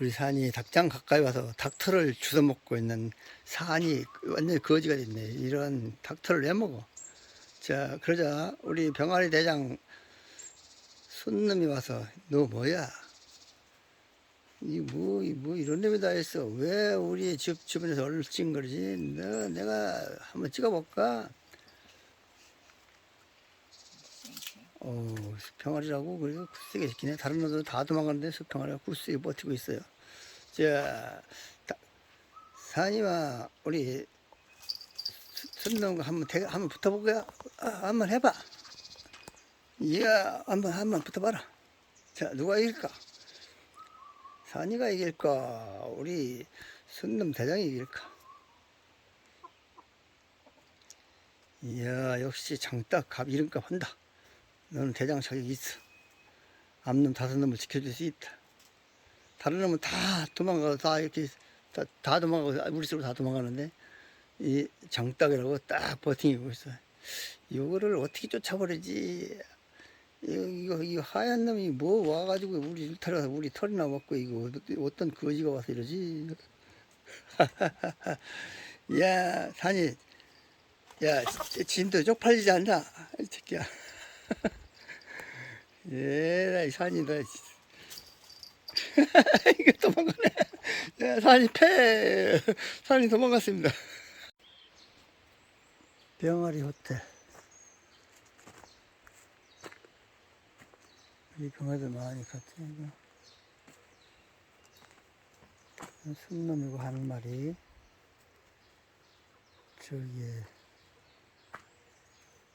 우리 산이 닭장 가까이 와서 닭털을 주워 먹고 있는 산이 완전히 거지가 됐네. 이런 닭털을 왜 먹어? 자, 그러자 우리 병아리 대장 손놈이 와서 너 뭐야? 이 뭐, 이뭐 이런 놈이 다 했어. 왜 우리 집 주변에서 얼찡거리지? 너 내가 한번 찍어볼까? 어, 수평아리라고 그래서 굳세게 지키네. 다른 놈들은 다 도망가는데 수평아리가 굳세게 버티고 있어요. 자, 다- 산이와 우리 손놈과 한번 대, 한번 붙어볼까요? 아, 한번 해봐. 얘가 한번 한번 붙어봐라. 자, 누가 이길까? 산이가 이길까? 우리 손놈 대장이 이길까? 이야, 역시 장딱 갑 이름값 한다. 너는 대장 자격 있어. 앞놈 다섯 놈을 지켜줄 수 있다. 다른 놈은 다 도망가고 다 이렇게 다, 다 도망가고 우리 집으로 다 도망가는데 이 장딱이라고 딱 버티고 있어. 이거를 어떻게 쫓아버리지? 이거, 이거, 이거 하얀 놈이 뭐 와가지고 우리 일탈해서 우리 털이나 먹고 이거 어떤 거지가 와서 이러지? 야, 산이, 야, 진도 쪽팔리지 않나? 이 새끼야. 얘라, 이 산이, 너. 이거 도망가네. 야, 산이 패. 산이 도망갔습니다. 병아리 호텔. 이 병아리들 많이 이거. 순놈이고 한 마리. 저기에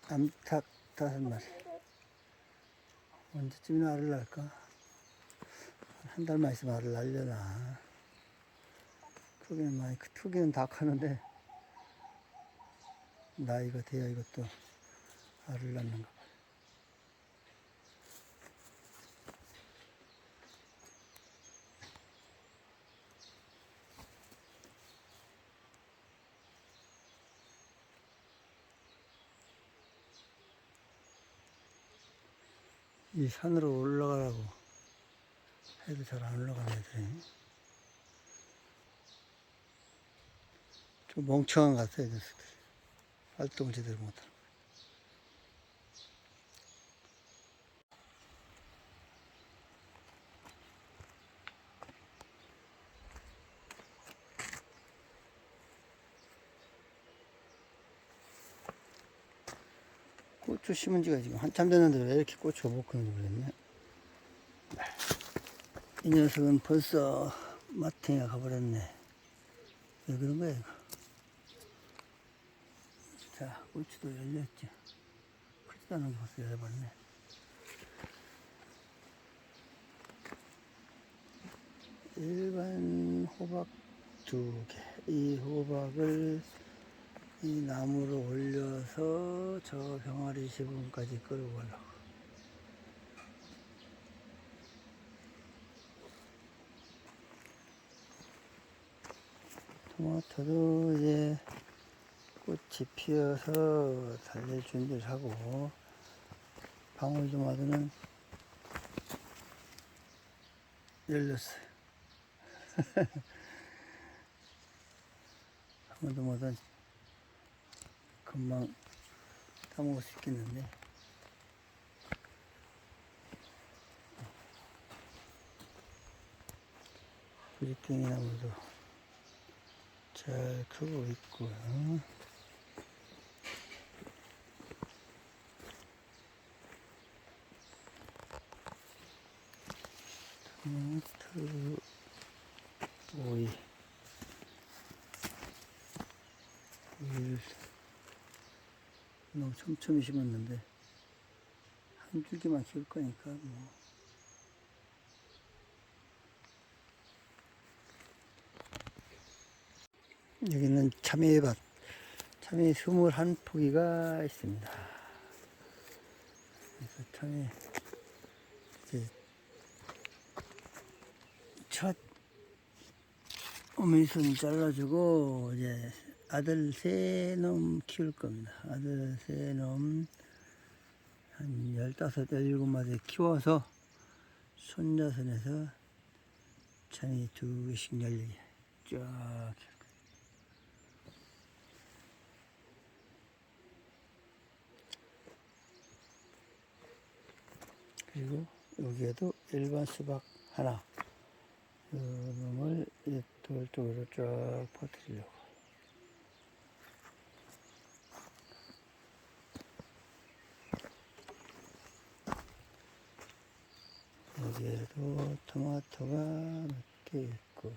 암탉 다섯 마리. 언제쯤이나 알을 낳을까? 한 달만 있으면 알을 낳으려나. 크기는 많이, 크- 크기는 다 크는데, 나이가 돼야 이것도 알을 낳는가 이 산으로 올라가라고 해도 잘 안 올라가네 애들이. 좀 멍청한 것 같아요 녀석들이 활동을 제대로 못하는 고추 심은 지가 지금 한참 됐는데 왜 이렇게 못 크는지 모르겠네. 이 녀석은 벌써 마탱이가 가버렸네. 왜 그런 거야, 이거? 자, 고추도 열렸죠. 크지도 않은 게 벌써 열어버렸네. 일반 호박 두 개. 이 호박을 이 나무로 올려서 저 병아리 지붕까지 끌고 가려고. 토마토도 이제 꽃이 피어서 달릴 준비를 하고 방울토마토는 열렸어요. 방울토마토는 금방 따먹을 수 있겠는데. 브리핑이 나무도 잘 크고 있고요. 토마토 오이. 오이를 너무 촘촘히 심었는데 한 줄기만 키울 거니까 뭐. 여기는 참외밭 참외 21포기가 있습니다. 그래서 참외 이제 첫 어미순 잘라주고 이제 아들 세 놈 키울 겁니다. 아들 세 놈 한 열다섯, 열일곱 마디 키워서 손자손에서 천천히 두 개씩 열리게 쫙 그리고 여기에도 일반 수박 하나. 이 놈을 돌 쪽으로 쫙 퍼뜨리려고 여기에도 토마토가 몇 개 있고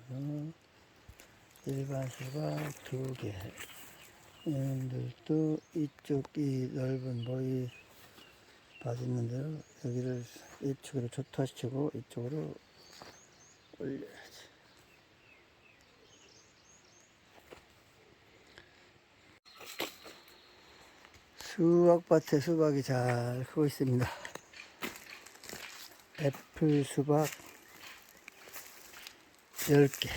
일반 수박 두 개. 이놈들도 이쪽 이 넓은 보이 봐있는 대로 여기를 이쪽으로 조타시키고 이쪽으로 올려야지. 수박밭에 수박이 잘 크고 있습니다. 애플 수박 10개.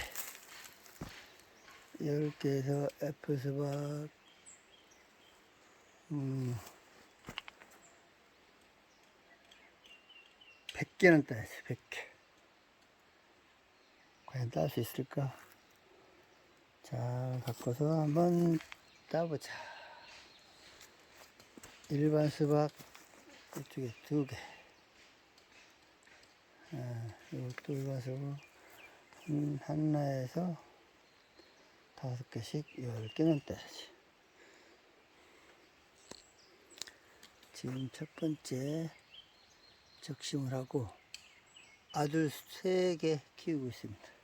10개에서 애플 수박 음 100개는 따야지 100개. 과연 딸 수 있을까? 자 갖고서 한번 따보자. 일반 수박 이쪽에 두개. 아, 이것도 일반적으로 한, 하나에서 다섯 개씩 열 개는 따야지. 지금 첫 번째 적심을 하고 아들 세 개 키우고 있습니다.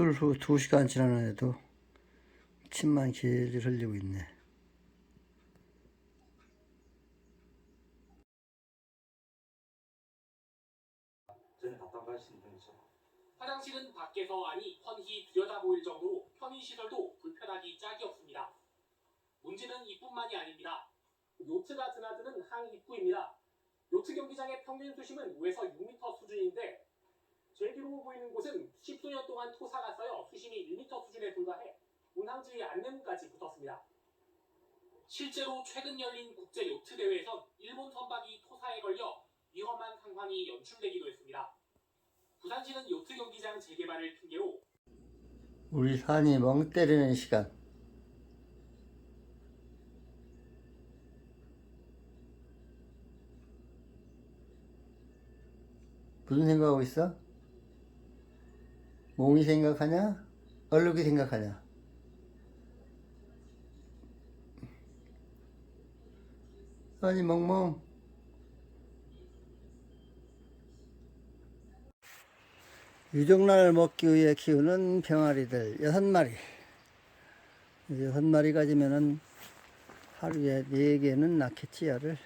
수술 후 2시간 지났는데도 침만 길길 흘리고 있네. 화장실은 밖에서 아니 훤히 들여다 보일 정도로 편의시설도 불편하기 짝이 없습니다. 문제는 이뿐만이 아닙니다. 요트가 드나드는 항 입구입니다. 요트 경기장의 평균 수심은 5에서 6m 수준인데 제일 뒤로 보이는 곳은 십수년 동안 토사가 쌓여 수심이 1m 수준에 불과해 운항지의 안내문까지 붙었습니다. 실제로 최근 열린 국제 요트 대회에선 일본 선박이 토사에 걸려 위험한 상황이 연출되기도 했습니다. 부산시는 요트 경기장 재개발을 핑계로 우리 산이 멍 때리는 시간. 무슨 생각하고 있어? 몽이 생각하냐? 얼룩이 생각하냐? 아니 멍멍 유정란을 먹기 위해 키우는 병아리들 여섯 마리 여섯 마리 가지면은 하루에 네 개는 낳겠지 알을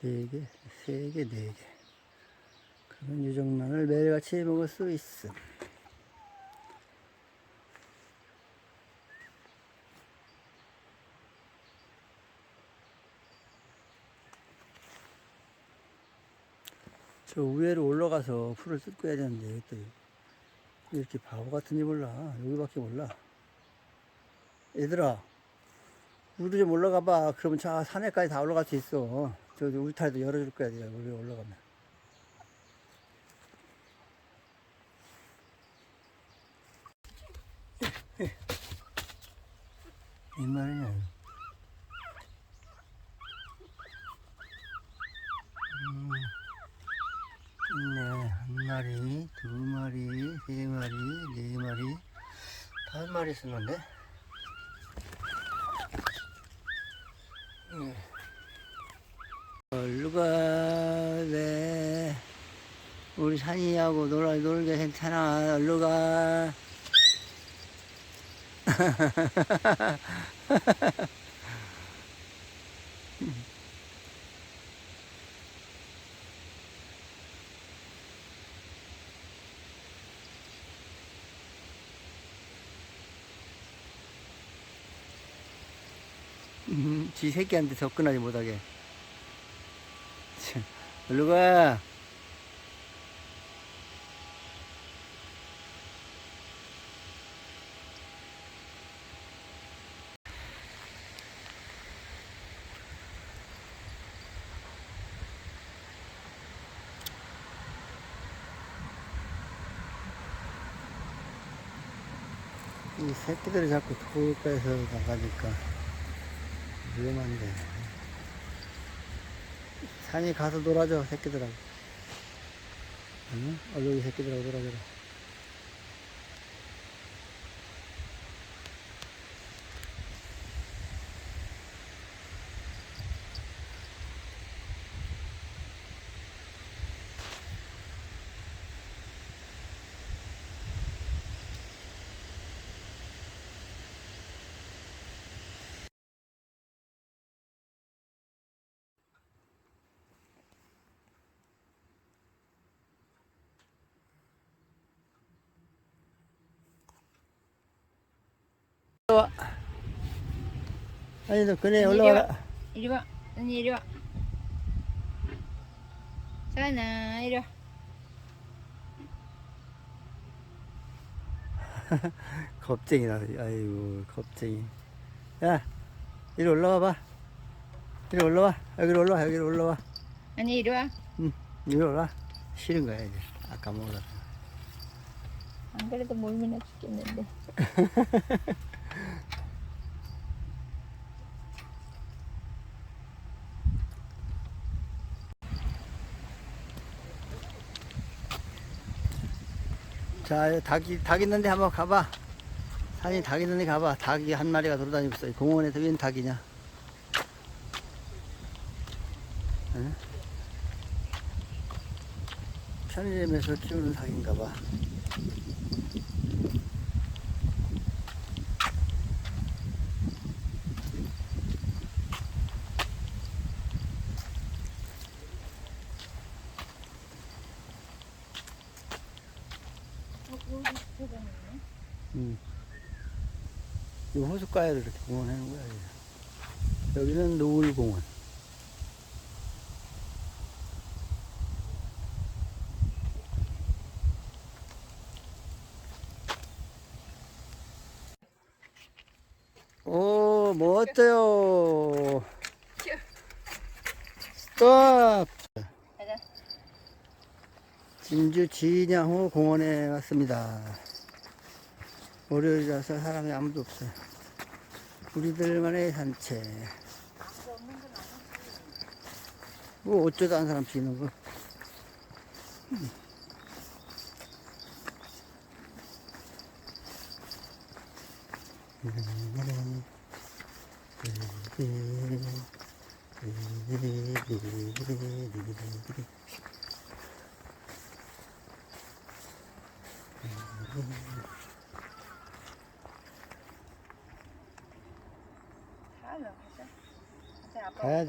네 개, 세 개, 네 개. 그런 유정란을 매일같이 먹을 수 있음. 저 위에로 올라가서 풀을 뜯고 해야 되는데 또 이렇게 바보 같은지 몰라. 여기밖에 몰라. 얘들아 우리도 좀 올라가 봐. 그러면 저 산에까지 다 올라갈 수 있어. 저 울타리도 열어줄 거야 여기 올라가면 이 말이냐 음. 네, 한 마리, 두 마리, 세 마리, 네 마리, 다섯 마리 쓰는데? 네. 얼른 가, 네. 우리 산이하고 놀아, 놀는 게 괜찮아. 얼른 가. 음, 지 새끼한테 접근하지 못하게. 참, 얼른 가. 이 새끼들이 자꾸 돌가에서 나가니까 위험한데. 산에 가서 놀아줘, 새끼들하고. 응? 얼룩이 새끼들하고 놀아줘라. 아니, 너 그네 올라와라. 이리 와. 언니 이리 와. 자나 이리 와. 겁쟁이다. 아이고, 겁쟁이. 야, 이리 올라와 봐. 이리 올라와. 여기로 올라와. 여기로 올라와. 언니 이리 와. 응, 이리 올라와. 싫은 거야, 이제. 아까 먹어서. 안 그래도 몰미나 죽겠는데. 자, 닭이, 닭 있는데 한번 가봐. 산이 닭 있는데 가봐. 닭이 한 마리가 돌아다니고 있어. 공원에서 웬 닭이냐? 응? 편의점에서 키우는 닭인가 봐. 음. 이 호숫가에를 이렇게 공원 해놓은 거야. 여기는 노을공원. 오, 뭐 어때요? 스톱! 진주 진양호 공원에 왔습니다. 월요일이라서 사람이 아무도 없어요. 우리들만의 산책. 뭐 어쩌다 한 사람 비는 거. 가